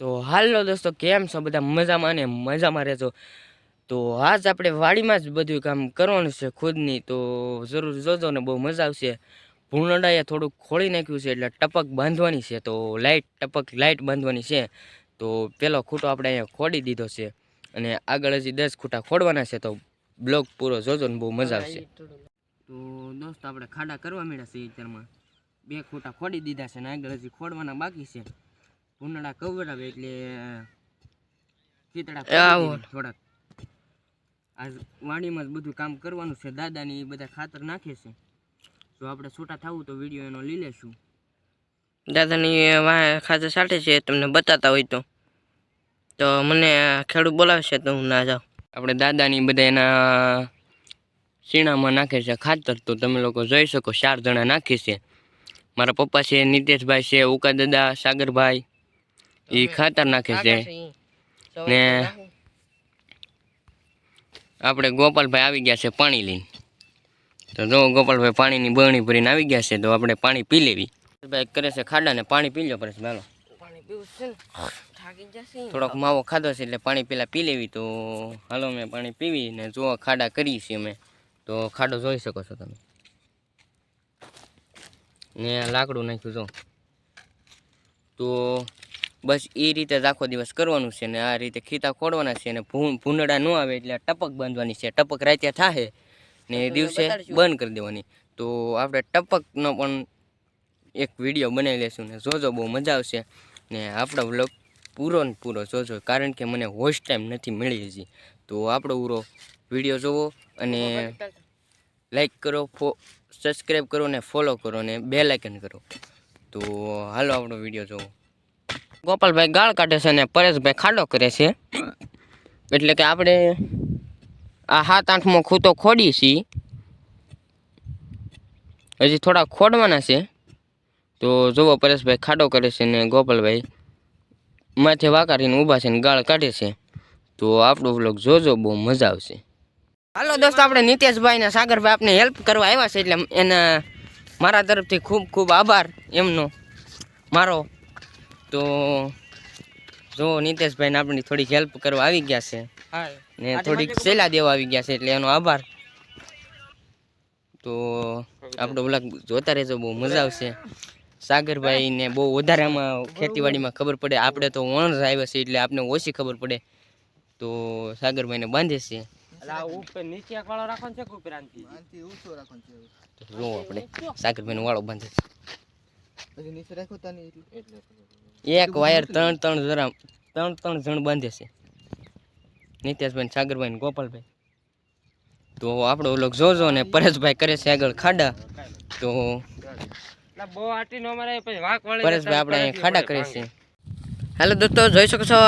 તો હાલો દોસ્તો કેમ છો બધા? મજામાં ને મજામાં રહેજો. તો આજ આપણે વાડીમાં જ બધું કામ કરવાનું છે ખુદની. તો જરૂર જોજો ને બહુ મજા આવશે. ભૂંડાએ થોડુંક ખોળી નાખ્યું છે એટલે ટપક બાંધવાની છે. તો લાઇટ ટપક લાઇટ બાંધવાની છે. તો પેલો ખૂટો આપણે અહીંયા ખોડી દીધો છે. અને આગળ હજી દસ ખૂટા ખોડવાના છે તો બ્લોગ પૂરો જોજો ને બહુ મજા આવશે. તો દોસ્તો આપણે ખાડા કરવા મળ્યા છે અત્યારમાં. બે ખૂટા ખોડી દીધા છે ને આગળ હજી ખોડવાના બાકી છે. ભૂંડા કવરાવે એટલે ચીતડા. થોડાક. આજ વાડીમાં જ બધું કામ કરવાનું છે દાદાની એ બધા ખાતર નાખે છે. જો આપણે છૂટા થવું તો વીડિયો એનો લઈ લેશું. દાદાની ખાતર સાટે છે તમને બતાતા હોય તો. તો મને ખેડૂત બોલાવશે તો હું ના જાઉં. આપણે દાદાની બધા એના શીણામાં નાખે છે ખાતર. તો તમે લોકો જોઈ શકો ચાર જણા નાખે છે. મારા પપ્પા છે નિતેશભાઈ છે ઉકા દાદા સાગરભાઈ એ ખાતર નાખે છે. ને આપણે ગોપાલભાઈ આવી ગયા છે પાણી લઈને. તો જો ગોપાલભાઈ પાણીની બરણી ભરીને આવી ગયા છે તો આપણે પાણી પી લેવી. ભાઈ કરે છે ખાડા ને પાણી પી લો પડે જશે થોડોક માવો ખાધો છે એટલે પાણી પેલા પી લેવી. તો હાલો મેં પાણી પીવી ને જો ખાડા કરી છીએ અમે તો ખાડો જોઈ શકો છો તમે. ને લાકડું નાખ્યું જો. તો બસ એ રીતે જ આખો દિવસ કરવાનું છે ને આ રીતે ખીતા ખોડવાના છે ને ભૂ ભૂંડડા ન આવે એટલે ટપક બાંધવાની છે. ટપક રાતે થાય ને એ દિવસે બંધ કરી દેવાની. તો આપણે ટપકનો પણ એક વીડિયો બનાવી લેશું ને જોજો બહુ મજા આવશે ને આપણો વ્લોગ પૂરો ને પૂરો જોજો કારણ કે મને વોઇસ ટાઈમ નથી મળી હજી. તો આપણો પૂરો વીડિયો જોવો અને લાઈક કરો ફો સબસ્ક્રાઈબ કરો ને ફોલો કરો ને બે લાઇકન કરો. તો હાલો આપણો વીડિયો જોવો. ગોપાલભાઈ ગાળ કાઢે છે અને પરેશભાઈ ખાડો કરે છે. એટલે કે આપણે આ સાત આઠમો ખૂતો ખોડી છીએ હજી થોડા ખોડવાના છે. તો જુઓ પરેશભાઈ ખાડો કરે છે ને ગોપાલભાઈ માથે વાકારીને ઊભા છે ને ગાળ કાઢે છે. તો આપણો વ્લોગ જોજો, બહુ મજા આવશે. હાલો દોસ્તો, આપણે નિતેશભાઈ ને સાગરભાઈ આપણે હેલ્પ કરવા આવ્યા છે એટલે એના મારા તરફથી ખૂબ ખૂબ આભાર એમનો, મારો. તો જો નિતેશભાઈને આપણી થોડીક હેલ્પ કરવા આવી ગયા છે. ને થોડીક સેલા દેવા આવી ગયા છે એટલે એનો આભાર. તો આપણો બ્લોગ જોતા રહેજો બહુ મજા આવશે. સાગરભાઈ ને બહુ વધારે આમાં ખેતીવાડીમાં ખબર પડે. આપણે તો વણસ આવ્યા છે એટલે આપણે ઓછી ખબર પડે. તો સાગરભાઈને બાંધે છે. જો આપણે સાગરભાઈનો વાળો બાંધે છે. એક વાયર ત્રણ ત્રણ જરા ત્રણ ત્રણ જણ બાંધે છે. નિતેશભાઈ સાગરભાઈ ગોપાલભાઈ. તો આપણો ઓલો જોજો ને પરેશભાઈ કરે છે આગળ ખાડા. તો પરેશભાઈ આપણે અહીંયા ખાડા કરે છે. હેલો દોસ્તો જોઈ શકો છો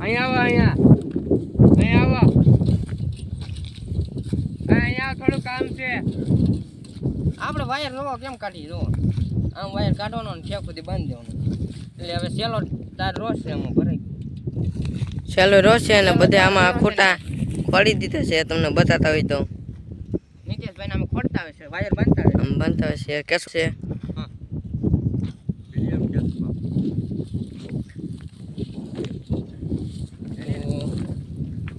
અહીંયા આવો અહીંયા. અહીંયા આવો. અહીંયા થોડું કામ છે. આપણે વાયર લો કેમ કાઢી? જો આમ વાયર કાઢવાનો ને ઠેક સુધી બાંધી દેવાનો. એટલે હવે સેલો તાર રોજ છે એમાં ભરાઈ ગયો. ચાલો રોજ છે અને બધા આમાં ખોટા ખોડી દીધા છે તમને બતાતા હોય તો. નિતેશભાઈ અમે ખોડતા હોય છે વાયર બાંધતા હોય આમ બાંધતા હોય છે કેશું છે.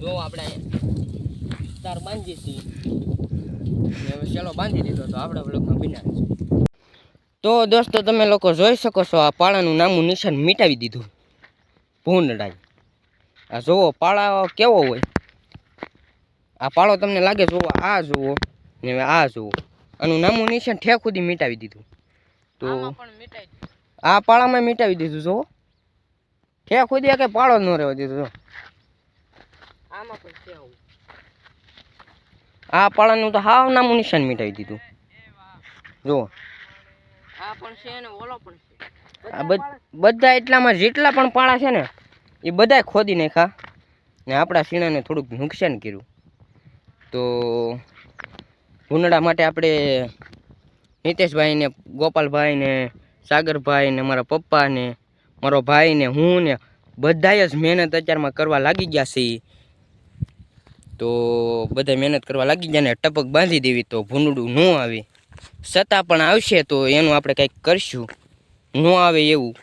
જો આપણે તાર બાંધીએ છીએ. ને બાંધી દીધો તો આપણા બ્લોકમાં બિના તો દોસ્તો તમે લોકો જોઈ શકો છો આ પાળાનું નામું નિશાન મિટાવી દીધું. ભૂંડાઈ આ જુઓ પાળા કેવો હોય. આ પાળો તમને લાગે જુઓ આ જુઓ ને આ જુઓ. આનું નામું નિશાન ઠેક સુધી મિટાવી દીધું. તો આ પાળામાં મિટાવી દીધું જુઓ. ઠેક સુધી કે પાળો જ ન રહેવા દીધો આમાં પણ આવું આ પાળાનું તો હાવ નામું નિશાન મીટાવી દીધું. જુઓ. આ પણ છે અને ઓલો પણ છે. આ બધા એટલામાં જેટલા પણ પાળા છે ને એ બધાય ખોદી નાખ્યા. ને આપણા શીણાને થોડુંક નુકસાન કર્યું. તો ઉનાળા માટે આપણે નિતેશભાઈ ને ગોપાલભાઈ ને સાગરભાઈ ને મારા પપ્પા ને મારો ભાઈ ને હું ને બધાએ જ મહેનત અત્યારમાં કરવા લાગી ગયા છે તો બધા મહેનત કરવા લાગી ગયા ને ટપક બાંધી દેવી તો ભૂંડડું ન આવે. છતાં પણ આવશે તો એનું આપણે કંઈક કરશું. ન આવે એવું.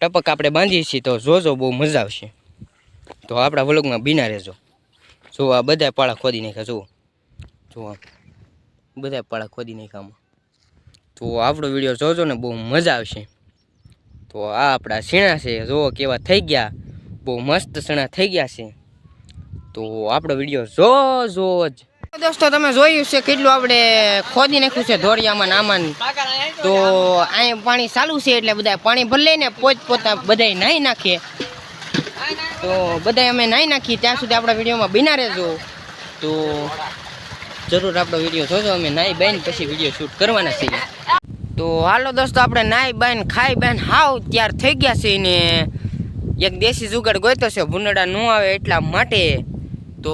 ટપક આપણે બાંધીએ છીએ તો જોજો બહુ મજા આવશે. તો આપણા વ્લોગમાં બીના રહેજો. જો આ બધા પાળા ખોદી નાખ્યા, જુઓ. જુઓ. બધા પાળા ખોદી નાખ્યા આમાં. તો આપણો વીડિયો જોજો ને બહુ મજા આવશે. તો આ આપણા સીણા છે. જુઓ કેવા થઈ ગયા. બહુ મસ્ત સણા થઈ ગયા છે. તો આપણો વીડિયો જો જો. જ દોસ્તો, તમે જોયું છે કેટલું આપણે ખોદી નાખ્યું છે ધોળિયામાં નામાં તો અહીં પાણી ચાલુ છે એટલે બધા પાણી ભરી ને પોત પોતા બધા નાહી નાખીએ તો બધા અમે નાહી નાખીએ ત્યાં સુધી આપણા વિડીયોમાં બિના રહેજો. તો જરૂર આપણો વીડિયો જોજો, અમે નાહી બાઈને પછી વીડિયો શૂટ કરવાના છીએ. તો હાલો દોસ્તો, આપણે નાહી બાઈને, ખાઈ બાઈને હાવ ત્યાર થઈ ગયા છે ને. એક દેશી જુગાડ ગોતો છે, ભૂંડડા ન આવે એટલા માટે. તો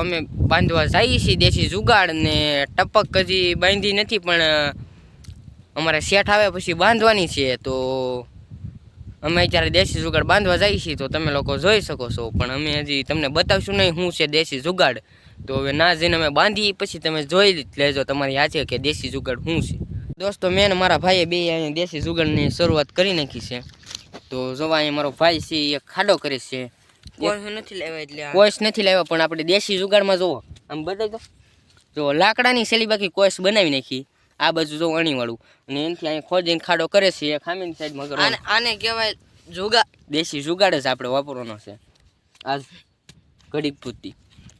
અમે બાંધવા જઈએ છીએ દેશી જુગાડ ને ટપક હજી બાંધી નથી, પણ અમારે શેઠ આવે પછી બાંધવાની છે. તો અમે અત્યારે દેશી જુગાડ બાંધવા જઈએ છીએ, તો તમે લોકો જોઈ શકો છો. પણ અમે હજી તમને બતાવશું નહીં શું છે દેશી જુગાડ. તો હવે ના જઈને અમે બાંધી પછી તમે જોઈ લેજો તમારી હાથે કે દેશી જુગાડ શું છે. દોસ્તો, મેં મારા ભાઈએ બે અહીંયા દેશી જુગાડની શરૂઆત કરી નાખી છે. તો જોવા અહીં મારો ભાઈ છે, એ ખાડો કરે છે. નથી લેવા એટલે કોઈસ નથી લેવા પણ આપણે દેશી જુગાડમાં જોવો. આમ બતાવી દો. જો લાકડાની સેલી બાકી કોઈસ બનાવી નાખી. આ બાજુ જો અણીવાળું. અને એનાથી અહીં ખોદીને ખાડો કરે છે ખામીની સાઈડ મગર આને આને કહેવાય જુગા દેશી જુગાડ જ આપણે વાપરવાનો છે. આ ઘડીક પૂરતી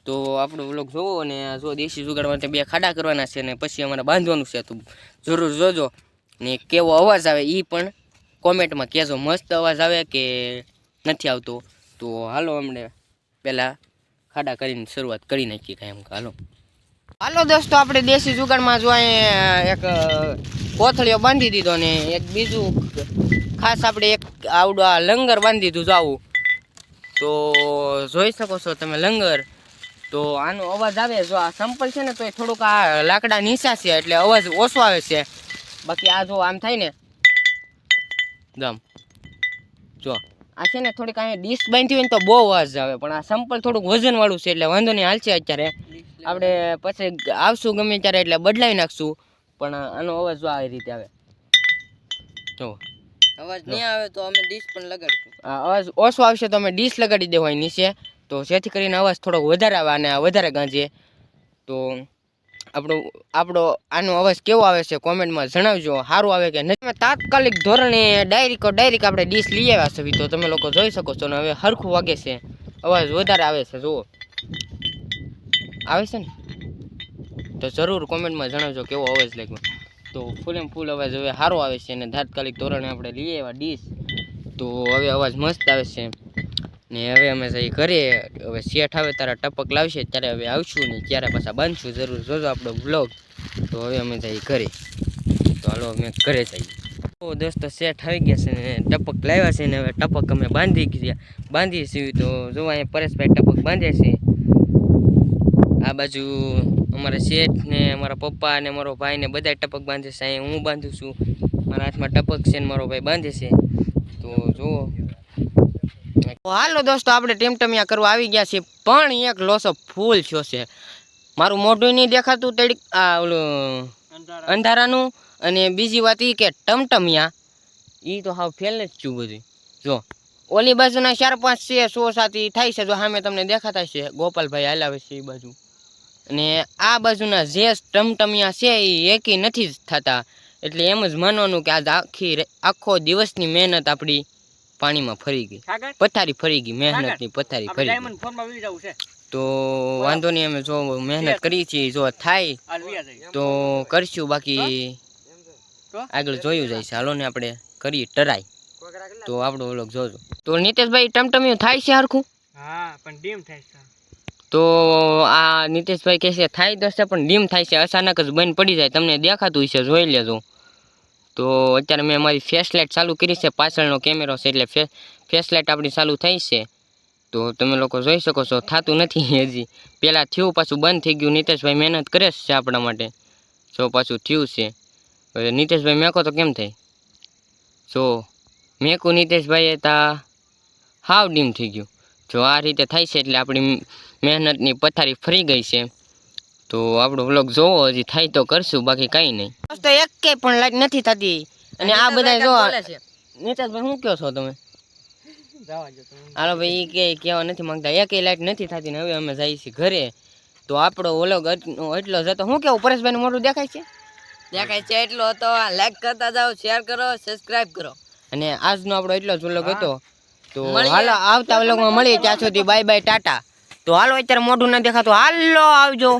તો આપણો વ્લોગ જોવો અને જો દેશી જુગાડ માટે બે ખાડા કરવાના છે ને પછી અમારે બાંધવાનું છે તો જરૂર જોજો. ને કેવો અવાજ આવે એ પણ કોમેન્ટમાં કહેજો. મસ્ત અવાજ આવે કે નથી આવતો. તો હાલો અમને પહેલાં ખાડા કરીને શરૂઆત કરી નાખીએ કાંઈ એમ હાલો. હાલો દોસ્તો, આપણે દેશી જુગાડમાં જો એક કોથળીઓ બાંધી દીધો ને એક બીજું ખાસ આપણે એક આવડું આ લંગર બાંધી દીધું જાવું તો જોઈ શકો છો તમે લંગર. તો આનો અવાજ આવે જો, આ સંપલ છે ને તો એ થોડુંક આ લાકડા નીચા છે, એટલે અવાજ ઓછો આવે છે. બાકી આ જો આમ થાય ને દમ જો. આ છે ને થોડીક અહીંયા ડીશ બાંધી હોય ને તો બહુ અવાજ આવે. પણ આ સંપલ થોડુંક વજનવાળું છે એટલે વાંધો નહીં હાલશે અત્યારે. આપણે પછી આવશું ગમે ત્યારે એટલે બદલાવી નાખશું. પણ આનો અવાજ જો આવી રીતે આવે. જો. અવાજ નહીં આવે તો અમે ડીશ પણ લગાડીશું. અવાજ ઓછો આવશે તો અમે ડીશ લગાડી દેવાય નીચે તો જેથી કરીને અવાજ થોડોક વધારે આવે અને વધારે ગાંજે. તો આપણો આપણો, આનો અવાજ કેવો આવે છે કોમેન્ટમાં જણાવજો. સારું આવે કે નહીં તાત્કાલિક ધોરણે ડાયરીકો ડાયરીક આપણે ડીશ લઈ આવ્યા છે, તો તમે લોકો જોઈ શકો છો ને હવે હરખું વાગે છે. અવાજ વધારે આવે છે, જુઓ. આવે છે ને? તો જરૂર કોમેન્ટમાં જણાવજો કેવો અવાજ લાગ્યો. તો ફૂલ એમ ફૂલ અવાજ હવે સારો આવે છે અને તાત્કાલિક ધોરણે આપણે લઈ આવ્યા ડીશ તો હવે અવાજ મસ્ત આવે છે. ને હવે અમે જઈ કરીએ, હવે શેઠ આવે તારા ટપક લાવશે, ત્યારે હવે આવશું ને ત્યારે પાછા બાંધશું જરૂર. જોજો આપણો બ્લોગ તો હવે અમે જઈ ઘરે તો હાલો, અમે ઘરે જઈએ. તો દોસ્તો, શેઠ આવી ગયા છે ને, ટપક લાવ્યા છે ને, હવે ટપક અમે બાંધી ગયા. બાંધીએ છીએ, તો જોવા અહીંયા પરેશભાઈ ટપક બાંધ્યા છે. આ બાજુ અમારા શેઠ ને મારા પપ્પા ને, મારો ભાઈ ને બધા ટપક બાંધે છે. અહીંયા હું બાંધું છું. મારા હાથમાં ટપક છે ને, મારો ભાઈ બાંધે છે. તો જુઓ હાલો દોસ્તો આપણે ટીમટમિયા કરવા આવી ગયા છીએ પણ એક લોસો ફૂલ થયો છે. મારું મોઢું નહીં દેખાતું તેડી આ ઓલું અંધારાનું અને બીજી વાત એ કે ટમટમિયા એ તો હાવ ફેલ જ છું બધું. જો ઓલી બાજુના ચાર પાંચ છે સો સાત થાય છે જો સામે તમને દેખાતા છે ગોપાલભાઈ હાલાવે છે એ બાજુ. અને આ બાજુના જે ટમટમિયા છે એ એકી નથી જ થતા. એટલે એમ જ માનવાનું કે આજ આખી આખો દિવસની મહેનત આપણી પાણીમાં ફરી ગઈ. પથારી ફરી ગઈ મહેનતની પથારી ફરી ગઈ. ડાયમંડ ફોનમાં વી જવું છે. તો વાંધો નહીં અમે જો મહેનત કરી છીએ જો થાય તો કરશું બાકી આગળ જોયું જાય છે. હાલો ને આપણે કરીએ ટરાય. તો આપણો વ્લોગ જોજો. તો નીતેશભાઈ ટમટમ્યું થાય છે હરખું? હા પણ ડીમ થાય છે. તો આ નીતેશભાઈ કહે છે થાય તો પણ ડીમ થાય છે. અચાનક જ બંધ પડી જાય. તમને દેખાતું હશે જોઈ લેજો. તો અત્યારે મેં મારી ફ્લેશલાઇટ ચાલુ કરી છે. પાછળનો કેમેરો છે એટલે ફ્લેશલાઇટ આપણી ચાલુ થઈ છે. તો તમે લોકો જોઈ શકો છો, થતું નથી હજી. પહેલાં થયું, પાછું બંધ થઈ ગયું. નીતેશભાઈ મહેનત કરે છે આપણા માટે. જો પાછું થયું છે. હવે નીતેશભાઈ મેકો તો કેમ થાય? જો મેકું નીતેશભાઈએ તા હાવ ડીમ થઈ ગયું. જો આ રીતે થાય છે એટલે આપણી મહેનતની પથારી ફરી ગઈ છે. તો આપણો વ્લોગ જોવો હજી થાય તો કરશું બાકી કાંઈ નહીં. તો એક પણ લાઈટ નથી થતી. અને આ બધા જો નીતાજભાઈ શું કહો છો તમે? હાલો ભાઈ ઈ કે કહેવા નથી માંગતા. એકેય લાઈટ નથી થતી ને હવે અમે જઈએ છીએ ઘરે. તો આપણો વ્લોગ એટલો જતો શું કેવું પરેશભાઈ મોટું દેખાય છે? દેખાય છે એટલો હતો. લાઈક કરતા જાઓ શેર કરો સબસ્ક્રાઇબ કરો. અને આજનો આપણો એટલો જ વ્લોગ હતો. તો હાલો આવતા વ્લોગમાં મળીએ ત્યાં સુધી. Bye bye tata. તો હાલો અત્યારે મોઢું ના દેખાતું. હાલો આવજો.